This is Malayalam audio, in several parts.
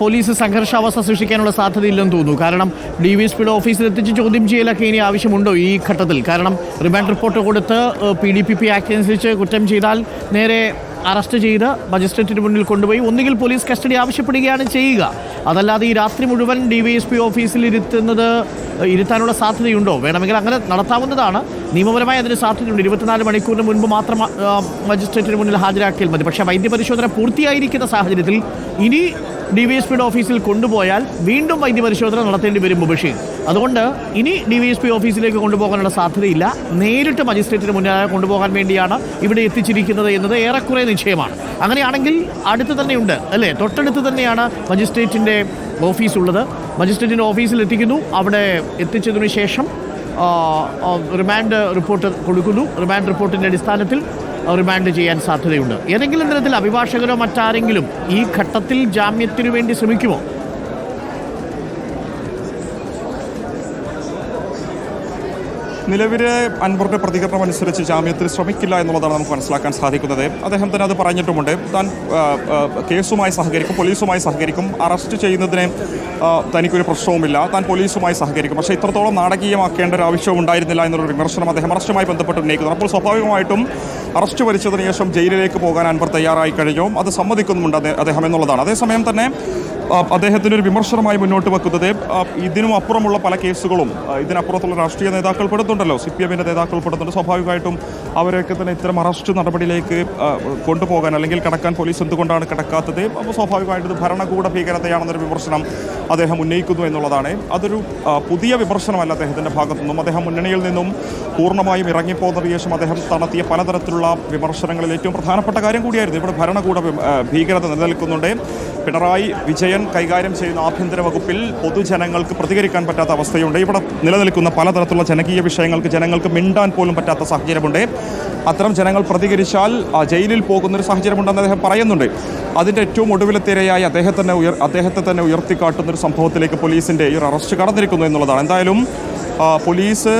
പോലീസ് സംഘർഷാവസ്ഥ സൃഷ്ടിക്കാനുള്ള സാധ്യതയില്ലെന്ന് തോന്നുന്നു. കാരണം ഡി വി എസ് പിയുടെ ഓഫീസിൽ എത്തിച്ച് ചോദ്യം ചെയ്യലൊക്കെ ഇനി ആവശ്യമുണ്ടോ ഈ ഘട്ടത്തിൽ? കാരണം റിമാൻഡ് റിപ്പോർട്ട് കൊടുത്ത് P D P P act അനുസരിച്ച് കുറ്റം ചെയ്താൽ നേരെ അറസ്റ്റ് ചെയ്ത് മജിസ്ട്രേറ്റിന് മുന്നിൽ കൊണ്ടുപോയി. ഒന്നുകിൽ പോലീസ് കസ്റ്റഡി ആവശ്യപ്പെടുകയാണ് ചെയ്യുക. അതല്ലാതെ ഈ രാത്രി മുഴുവൻ ഡി വൈ എസ് പി ഓഫീസിൽ ഇരുത്തുന്നത് ഇരുത്താനുള്ള സാധ്യതയുണ്ടോ? വേണമെങ്കിൽ അങ്ങനെ നടത്താവുന്നതാണ്. നിയമപരമായി അതിന് സാധ്യതയുണ്ട്. ഇരുപത്തിനാല് മണിക്കൂറിന് മുൻപ് മാത്രം മജിസ്ട്രേറ്റിന് മുന്നിൽ ഹാജരാക്കിയാൽ മതി. പക്ഷേ വൈദ്യപരിശോധന പൂർത്തിയായിരിക്കുന്ന സാഹചര്യത്തിൽ ഇനി ഡി വി എസ് പിയുടെ ഓഫീസിൽ കൊണ്ടുപോയാൽ വീണ്ടും വൈദ്യപരിശോധന നടത്തേണ്ടി വരും ബഷീർ അതുകൊണ്ട് ഇനി ഡി വി എസ് പി ഓഫീസിലേക്ക് കൊണ്ടുപോകാനുള്ള സാധ്യതയില്ല. നേരിട്ട് മജിസ്ട്രേറ്റിന് മുന്നിൽ കൊണ്ടുപോകാൻ വേണ്ടിയാണ് ഇവിടെ എത്തിച്ചിരിക്കുന്നത് എന്നത് ഏറെക്കുറെ നിശ്ചയമാണ്. അങ്ങനെയാണെങ്കിൽ അടുത്ത് തന്നെയുണ്ട് അല്ലേ? തൊട്ടടുത്ത് തന്നെയാണ് മജിസ്ട്രേറ്റിന്റെ ഓഫീസ് ഉള്ളത്. മജിസ്ട്രേറ്റിന്റെ ഓഫീസിൽ എത്തിക്കുന്നു അവിടെ എത്തിച്ചതിനു ശേഷം റിമാൻഡ് റിപ്പോർട്ട് കൊടുക്കുന്നു. റിമാൻഡ് റിപ്പോർട്ടിന്റെ അടിസ്ഥാനത്തിൽ റിമാൻഡ് ചെയ്യാൻ സാധ്യതയുണ്ട്. ഏതെങ്കിലും തരത്തിൽ അഭിഭാഷകരോ മറ്റാരെങ്കിലും ഈ ഘട്ടത്തിൽ ജാമ്യത്തിനു വേണ്ടി ശ്രമിക്കുമോ? നിലവിലെ അൻവറിന്റെ പ്രതികരണം അനുസരിച്ച് ജാമ്യത്തിൽ ശ്രമിക്കില്ല എന്നുള്ളതാണ് നമുക്ക് മനസ്സിലാക്കാൻ സാധിക്കുന്നത്. അദ്ദേഹം തന്നെ അത് പറഞ്ഞിട്ടുമുണ്ട്. താൻ കേസുമായി സഹകരിക്കും പോലീസുമായി സഹകരിക്കും. അറസ്റ്റ് ചെയ്യുന്നതിന് തനിക്കൊരു പ്രശ്നവുമില്ല. താൻ പോലീസുമായി സഹകരിക്കും. പക്ഷേ ഇത്രത്തോളം നാടകീയമാക്കേണ്ട ഒരു ആവശ്യവും ഉണ്ടായിരുന്നില്ല എന്നൊരു വിമർശനം അദ്ദേഹം അറസ്റ്റുമായി ബന്ധപ്പെട്ട് ഉന്നയിക്കുന്നു. അപ്പോൾ സ്വാഭാവികമായിട്ടും അറസ്റ്റ് വരിച്ചതിന് ശേഷം ജയിലിലേക്ക് പോകാൻ അൻവർ തയ്യാറായി കഴിഞ്ഞു. അത് സമ്മതിക്കുന്നുമുണ്ട് അദ്ദേഹം- എന്നുള്ളതാണ്. അതേസമയം തന്നെ അദ്ദേഹത്തിന് ഒരു വിമർശനമായി മുന്നോട്ട് വെക്കുന്നത് ഇതിനും അപ്പുറമുള്ള പല കേസുകളും ഇതിനപ്പുറത്തുള്ള രാഷ്ട്രീയ നേതാക്കൾ പെടുന്നുണ്ടല്ലോ. സി പി എമ്മിന്റെ നേതാക്കൾ പെടുന്നുണ്ട്. സ്വാഭാവികമായിട്ടും അവരൊക്കെ തന്നെ ഇത്തരം അറസ്റ്റ് നടപടിയിലേക്ക് കൊണ്ടുപോകാൻ അല്ലെങ്കിൽ കടക്കാൻ പോലീസ് എന്തുകൊണ്ടാണ് കിടക്കാത്തത്? അപ്പോൾ സ്വാഭാവികമായിട്ടും ഭരണകൂട ഭീകരതയാണെന്നൊരു വിമർശനം അദ്ദേഹം ഉന്നയിക്കുന്നു എന്നുള്ളതാണ്. അതൊരു പുതിയ വിമർശനമല്ല അദ്ദേഹത്തിന്റെ ഭാഗത്തു നിന്നും അദ്ദേഹം മുന്നണിയിൽ നിന്നും പൂർണമായും ഇറങ്ങിപ്പോകുന്ന ശേഷം അദ്ദേഹം നടത്തിയ പലതരത്തിലുള്ള വിമർശനങ്ങളിൽ ഏറ്റവും പ്രധാനപ്പെട്ട കാര്യം കൂടിയായിരുന്നു. ഇവിടെ ഭരണകൂട ഭീകരത നിലനിൽക്കുന്നുണ്ട്. പിണറായി വിജയൻ കൈകാര്യം ചെയ്യുന്ന ആഭ്യന്തര വകുപ്പിൽ പൊതുജനങ്ങൾക്ക് പ്രതികരിക്കാൻ പറ്റാത്ത അവസ്ഥയുണ്ട്. ഇവിടെ നിലനിൽക്കുന്ന പലതരത്തിലുള്ള ജനകീയ വിഷയങ്ങൾക്ക് ജനങ്ങൾക്ക് മിണ്ടാൻ പോലും പറ്റാത്ത സാഹചര്യമുണ്ട്. അത്തരം ജനങ്ങൾ പ്രതികരിച്ചാൽ ജയിലിൽ പോകുന്നൊരു സാഹചര്യമുണ്ടെന്ന് അദ്ദേഹം പറയുന്നുണ്ട്. അതിന്റെ ഏറ്റവും ഒടുവിലത്തിരയായി അദ്ദേഹത്തെ തന്നെ ഉയർ അദ്ദേഹത്തെ തന്നെ ഉയർത്തിക്കാട്ടുന്ന ഒരു സംഭവത്തിലേക്ക് പോലീസിന്റെ ഈ ഒരു അറസ്റ്റ് കടന്നിരിക്കുന്നു എന്നുള്ളതാണ്. എന്തായാലും പോലീസ്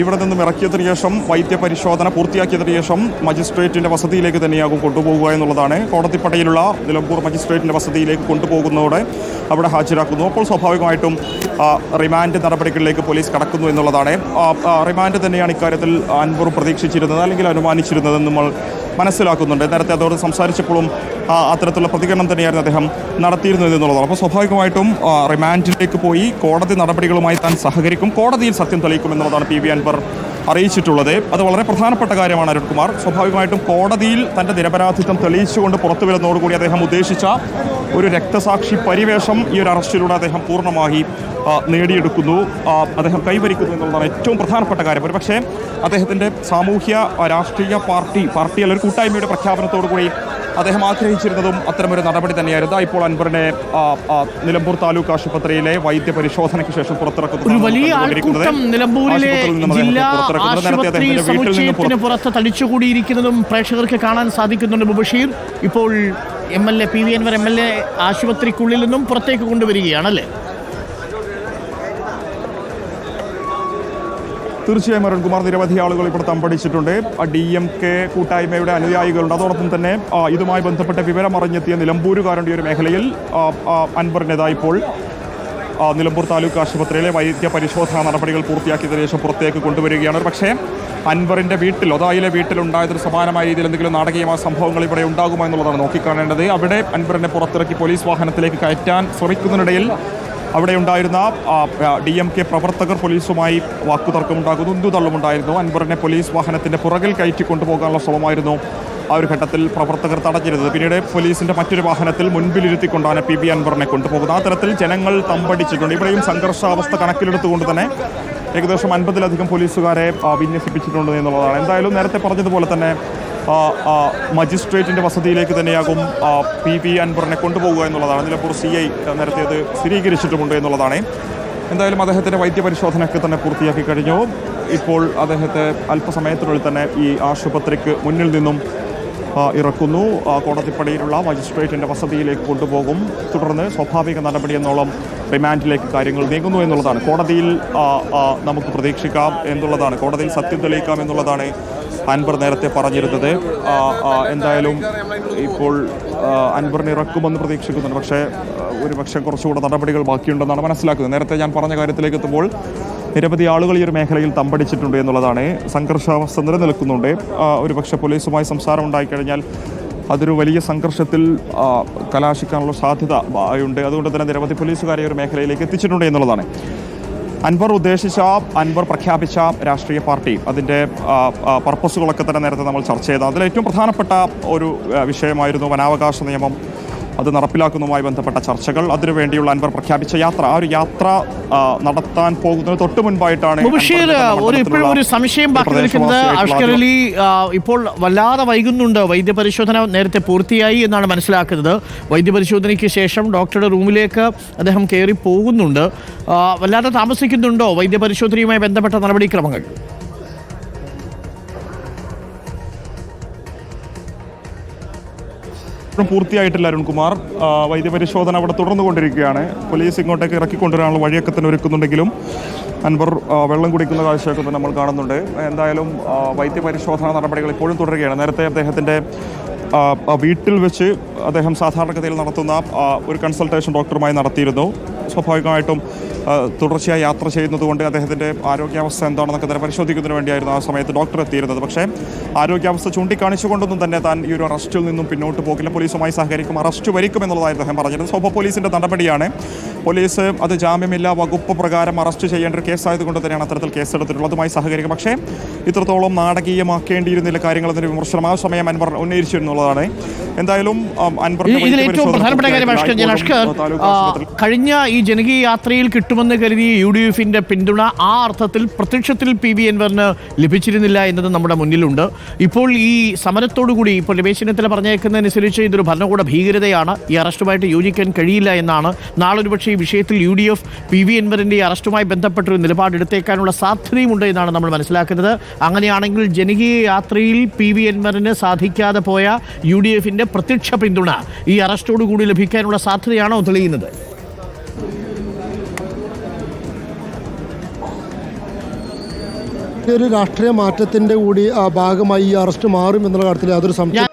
ഇവിടെ നിന്നും ഇറക്കിയതിനു ശേഷം വൈദ്യപരിശോധന പൂർത്തിയാക്കിയതിനു ശേഷം മജിസ്ട്രേറ്റിന്റെ വസതിയിലേക്ക് തന്നെയാകും കൊണ്ടുപോകുക എന്നുള്ളതാണ്. കോടതിപ്പടയിലുള്ള നിലമ്പൂർ മജിസ്ട്രേറ്റിന്റെ വസതിയിലേക്ക് കൊണ്ടുപോകുന്നതോടെ അവിടെ ഹാജരാക്കുന്നു. അപ്പോൾ സ്വാഭാവികമായിട്ടും റിമാൻഡ് നടപടികളിലേക്ക് പോലീസ് കടക്കുന്നു എന്നുള്ളതാണ്. റിമാൻഡ് തന്നെയാണ് ഇക്കാര്യത്തിൽ അൻവർ പ്രതീക്ഷിച്ചിരുന്നത് അല്ലെങ്കിൽ അനുമാനിച്ചിരുന്നതെന്ന് നമ്മൾ മനസ്സിലാക്കുന്നുണ്ട്. നേരത്തെ അതോട് സംസാരിച്ചപ്പോഴും അത്തരത്തിലുള്ള പ്രതികരണം തന്നെയായിരുന്നു അദ്ദേഹം നടത്തിയിരുന്നത് എന്നുള്ളതാണ് അപ്പോൾ സ്വാഭാവികമായിട്ടും റിമാൻഡിലേക്ക് പോയി കോടതി നടപടികളുമായി താൻ സഹകരിക്കും. കോടതിയിൽ സത്യം തെളിയിക്കും എന്നുള്ളതാണ് പി വി അൻവർ അറിയിച്ചിട്ടുള്ളത്. അത് വളരെ പ്രധാനപ്പെട്ട കാര്യമാണ് അരുൺകുമാർ. സ്വാഭാവികമായിട്ടും കോടതിയിൽ തന്റെ നിരപരാധിത്വം തെളിയിച്ചുകൊണ്ട് പുറത്തു വരുന്നതോടുകൂടി അദ്ദേഹം ഉദ്ദേശിച്ച ഒരു രക്തസാക്ഷി പരിവേഷം ഈ ഒരു അറസ്റ്റിലൂടെ അദ്ദേഹം പൂർണമായി നേടിയെടുക്കുന്നു. അദ്ദേഹം കൈവരിക്കുന്നു എന്നുള്ളതാണ് ഏറ്റവും പ്രധാനപ്പെട്ട കാര്യം. ഒരു പക്ഷേ അദ്ദേഹത്തിന്റെ സാമൂഹ്യ രാഷ്ട്രീയ പാർട്ടി പാർട്ടി അല്ലെങ്കിൽ കൂട്ടായ്മയുടെ പ്രഖ്യാപനത്തോടു കൂടി അദ്ദേഹം ആഗ്രഹിച്ചിരുന്നതും അത്തരമൊരു നടപടി തന്നെയായിരുന്നു. ഇപ്പോൾ അൻവറിനെ ആ, നിലമ്പൂർ താലൂക്ക് ആശുപത്രിയിലെ വൈദ്യ പരിശോധനയ്ക്ക് ശേഷം പുറത്തിറക്കുന്നു പുറത്ത് തടിച്ചുകൂടിയിരിക്കുന്നതും പ്രേക്ഷകർക്ക് കാണാൻ സാധിക്കുന്നുണ്ട് മുബഷീർ ഇപ്പോൾ M L A P V Anvar M L A ആശുപത്രിക്കുള്ളിൽ നിന്നും പുറത്തേക്ക് കൊണ്ടുവരികയാണല്ലേ? തീർച്ചയായും അരുൺകുമാർ നിരവധി ആളുകൾ ഇവിടെ തമ്പടിച്ചിട്ടുണ്ട്. ഡി എം കെ കൂട്ടായ്മയുടെ അനുയായികളുണ്ട്. അതോടൊപ്പം തന്നെ ഇതുമായി ബന്ധപ്പെട്ട വിവരം അറിഞ്ഞെത്തിയ നിലമ്പൂരുകാരുടെ ഒരു മേഖലയിൽ ആ, ഇപ്പോൾ നിലമ്പൂർ താലൂക്ക് ആശുപത്രിയിലെ വൈദ്യ പരിശോധനാ നടപടികൾ പൂർത്തിയാക്കിയതിനു ശേഷം പുറത്തേക്ക് കൊണ്ടുവരികയാണ്. പക്ഷേ അൻവറിന്റെ വീട്ടിൽ ഒതായിലെ വീട്ടിലുണ്ടായതിന് സമാനമായ രീതിയിൽ എന്തെങ്കിലും നാടകീയമായ സംഭവങ്ങൾ ഇവിടെ ഉണ്ടാകുമോ എന്നുള്ളതാണ് നോക്കിക്കാണേണ്ടത്. അവിടെ അൻവറിനെ പുറത്തിറക്കി പോലീസ് വാഹനത്തിലേക്ക് കയറ്റാൻ ശ്രമിക്കുന്നതിനിടയിൽ അവിടെ ഉണ്ടായിരുന്ന ഡി എം കെ പ്രവർത്തകർ പോലീസുമായി വാക്കുതർക്കമുണ്ടാകുന്നു ഉന്തുതള്ളുമുണ്ടായിരുന്നു അൻവറിനെ പോലീസ് വാഹനത്തിന്റെ പുറകിൽ കയറ്റി കൊണ്ടുപോകാനുള്ള ശ്രമമായിരുന്നു ആ ഒരു ഘട്ടത്തിൽ പ്രവർത്തകർ തടഞ്ഞിരുന്നത്. പിന്നീട് പോലീസിന്റെ മറ്റൊരു വാഹനത്തിൽ മുൻപിലിരുത്തിക്കൊണ്ടാണ് പി ബി അൻവറിനെ കൊണ്ടുപോകുന്നത്. ആ തരത്തിൽ ജനങ്ങൾ തമ്പടിച്ചിട്ടുണ്ട്. ഇവിടെയും സംഘർഷാവസ്ഥ കണക്കിലെടുത്തുകൊണ്ട് തന്നെ ഏകദേശം അൻപതിലധികം പോലീസുകാരെ വിന്യസിപ്പിച്ചിട്ടുണ്ട് എന്നുള്ളതാണ്. എന്തായാലും നേരത്തെ പറഞ്ഞതുപോലെ തന്നെ മജിസ്ട്രേറ്റിന്റെ വസതിയിലേക്ക് തന്നെയാകും പി പി അൻവറിനെ കൊണ്ടുപോകുക എന്നുള്ളതാണ്. നിലമ്പൂർ സി ഐ നേരത്തെ അത് സ്ഥിരീകരിച്ചിട്ടുമുണ്ട് എന്നുള്ളതാണ്. എന്തായാലും അദ്ദേഹത്തിന്റെ വൈദ്യപരിശോധനയൊക്കെ തന്നെ പൂർത്തിയാക്കി കഴിഞ്ഞു. ഇപ്പോൾ അദ്ദേഹത്തെ അല്പസമയത്തിനുള്ളിൽ തന്നെ ഈ ആശുപത്രിക്ക് മുന്നിൽ നിന്നും ഇറക്കുന്നു. കോടതിപ്പടിയിലുള്ള മജിസ്ട്രേറ്റിന്റെ വസതിയിലേക്ക് കൊണ്ടുപോകും. തുടർന്ന് സ്വാഭാവിക നടപടി എന്നോളം റിമാൻഡിലേക്ക് കാര്യങ്ങൾ നീങ്ങുന്നു എന്നുള്ളതാണ്. കോടതിയിൽ നമുക്ക് പ്രതീക്ഷിക്കാം എന്നുള്ളതാണ്. കോടതിയിൽ സത്യം തെളിയിക്കാം എന്നുള്ളതാണ്. അൻവർ നേരത്തെ പറഞ്ഞിരുന്നത്. എന്തായാലും ഇപ്പോൾ ആ, ഇറക്കുമെന്ന് പ്രതീക്ഷിക്കുന്നുണ്ട്. പക്ഷേ ഒരു പക്ഷേ കുറച്ചുകൂടെ നടപടികൾ ബാക്കിയുണ്ടെന്നാണ് മനസ്സിലാക്കുന്നത്. നേരത്തെ ഞാൻ പറഞ്ഞ കാര്യത്തിലേക്ക് എത്തുമ്പോൾ നിരവധി ആളുകൾ ഈ ഒരു മേഖലയിൽ തമ്പടിച്ചിട്ടുണ്ട് എന്നുള്ളതാണ് സംഘർഷാവസ്ഥ നിലനിൽക്കുന്നുണ്ട്. ഒരു പക്ഷേ പോലീസുമായി സംസാരം ഉണ്ടായിക്കഴിഞ്ഞാൽ അതൊരു വലിയ സംഘർഷത്തിൽ കലാശിക്കാനുള്ള സാധ്യത ഉണ്ട് അതുകൊണ്ട് തന്നെ നിരവധി പോലീസുകാരെ ഒരു മേഖലയിലേക്ക് എത്തിച്ചിട്ടുണ്ട് എന്നുള്ളതാണ്. അൻവർ ഉദ്ദേശിച്ച അൻവർ പ്രഖ്യാപിച്ച രാഷ്ട്രീയ പാർട്ടി അതിന്റെ പർപ്പസുകളൊക്കെ തന്നെ നേരത്തെ നമ്മൾ ചർച്ച ചെയ്ത. അതിൽ ഏറ്റവും പ്രധാനപ്പെട്ട ഒരു വിഷയമായിരുന്നു വനാവകാശ നിയമം. അത് നടപ്പിലാക്കുന്നതുമായി ബന്ധപ്പെട്ട ചർച്ചകൾ അതിനുവേണ്ടിയുള്ള അൻവർ പ്രഖ്യാപിച്ച യാത്ര. ആ ഒരു യാത്ര നടത്താൻ പോകുന്നതിന് തൊട്ട് മുൻപായിട്ടാണ് ഒരു ഇപ്പോഴും ഒരു സംശയം ബാക്കി നിൽക്കുന്നത് പ്രദേശവാസിയായിട്ടുള്ള അഷ്കർ അലി ഇപ്പോൾ വല്ലാതെ വൈകുന്നുണ്ട്. വൈദ്യപരിശോധന നേരത്തെ പൂർത്തിയായി എന്നാണ് മനസ്സിലാക്കുന്നത്. വൈദ്യപരിശോധനയ്ക്ക് ശേഷം ഡോക്ടറുടെ റൂമിലേക്ക് അദ്ദേഹം കയറി പോകുന്നുണ്ട്. വല്ലാതെ താമസിക്കുന്നുണ്ടോ വൈദ്യപരിശോധനയുമായി ബന്ധപ്പെട്ട നടപടിക്രമങ്ങൾ? പൂർത്തിയായിട്ടില്ല അരുൺകുമാർ. വൈദ്യപരിശോധന അവിടെ തുടർന്നു കൊണ്ടിരിക്കുകയാണ് പോലീസ് ഇങ്ങോട്ടേക്ക് ഇറക്കിക്കൊണ്ടുവരാനുള്ള വഴിയൊക്കെ തന്നെ ഒരുക്കുന്നുണ്ടെങ്കിലും അൻവർ വെള്ളം കുടിക്കുന്ന കാഴ്ചയൊക്കെ നമ്മൾ കാണുന്നുണ്ട്. എന്തായാലും വൈദ്യപരിശോധന നടപടികൾ ഇപ്പോഴും തുടരുകയാണ്. നേരത്തെ അദ്ദേഹത്തിന്റെ വീട്ടിൽ വെച്ച് അദ്ദേഹം സാധാരണഗതിയിൽ നടത്തുന്ന ഒരു കൺസൾട്ടേഷൻ ഡോക്ടറുമായി നടത്തിയിരുന്നു. സ്വാഭാവികമായിട്ടും തുടർച്ചയായി യാത്ര ചെയ്യുന്നതുകൊണ്ട് അദ്ദേഹത്തിന്റെ ആരോഗ്യാവസ്ഥ എന്താണെന്നൊക്കെ തന്നെ പരിശോധിക്കുന്നതിന് വേണ്ടിയായിരുന്നു ആ സമയത്ത് ഡോക്ടർ എത്തിയിരുന്നത്. പക്ഷേ ആരോഗ്യാവസ്ഥ ചൂണ്ടിക്കാണിച്ചുകൊണ്ടൊന്നും തന്നെ താൻ ഈ ഒരു അറസ്റ്റിൽ നിന്നും പിന്നോട്ട് പോകില്ല. പോലീസുമായി സഹകരിക്കും അറസ്റ്റ് വരിക്കും എന്നുള്ളതായി അദ്ദേഹം പറഞ്ഞത്. സോപ്പ പോലീസിന്റെ നടപടിയാണ്. പോലീസ് അത് ജാമ്യമില്ല വകുപ്പ് പ്രകാരം അറസ്റ്റ് ചെയ്യേണ്ട ഒരു കേസായതുകൊണ്ട് തന്നെയാണ് അത്തരത്തിൽ കേസെടുത്തിട്ടുള്ളത്. അതുമായി സഹകരിക്കും. പക്ഷേ ഇത്രത്തോളം നാടകീയമാക്കേണ്ടിയിരുന്നില്ല കാര്യങ്ങൾ എന്നൊരു വിമർശനം ആ സമയം അൻവർ ഉന്നയിച്ചിരുന്നുള്ളതാണ്. എന്തായാലും അൻവർ അൻവറിന്റെ ഏറ്റവും പ്രധാനപ്പെട്ട കാര്യം കഴിഞ്ഞ ഈ ജനകീയ യാത്രയിൽ കിട്ടുമെന്ന് കരുതിയ യു ഡി എഫിന്റെ പിന്തുണ ആ അർത്ഥത്തിൽ പ്രത്യക്ഷത്തിൽ പി വി എൻവറിന് ലഭിച്ചിരുന്നില്ല എന്നത് നമ്മുടെ മുന്നിലുണ്ട്. ഇപ്പോൾ ഈ സമരത്തോടുകൂടി ഇപ്പോൾ രമേശ് ചെന്നിത്തല പറഞ്ഞേക്കുന്നതനുസരിച്ച് ഇതൊരു ഭരണകൂട ഭീകരതയാണ്. ഈ അറസ്റ്റുമായിട്ട് യോജിക്കാൻ കഴിയില്ല എന്നാണ്. നാളെ ഒരുപക്ഷെ ഈ വിഷയത്തിൽ U D F P V എൻവറിന്റെ ഈ അറസ്റ്റുമായി ബന്ധപ്പെട്ടൊരു നിലപാടെടുത്തേക്കാനുള്ള സാധ്യതയുമുണ്ട് എന്നാണ് നമ്മൾ മനസ്സിലാക്കുന്നത്. അങ്ങനെയാണെങ്കിൽ ജനകീയ യാത്രയിൽ പി വി എൻവറിന് സാധിക്കാതെ പോയ യു ഡി എഫിന്റെ പ്രത്യക്ഷ പിന്തുണ ഈ അറസ്റ്റോടുകൂടി ലഭിക്കാനുള്ള സാധ്യതയാണോ തെളിയുന്നത്? ഒരു രാഷ്ട്രീയ മാറ്റത്തിന്റെ കൂടി ഭാഗമായി ഈ അറസ്റ്റ് മാറും എന്നുള്ള കാര്യത്തിൽ യാതൊരു സംശയം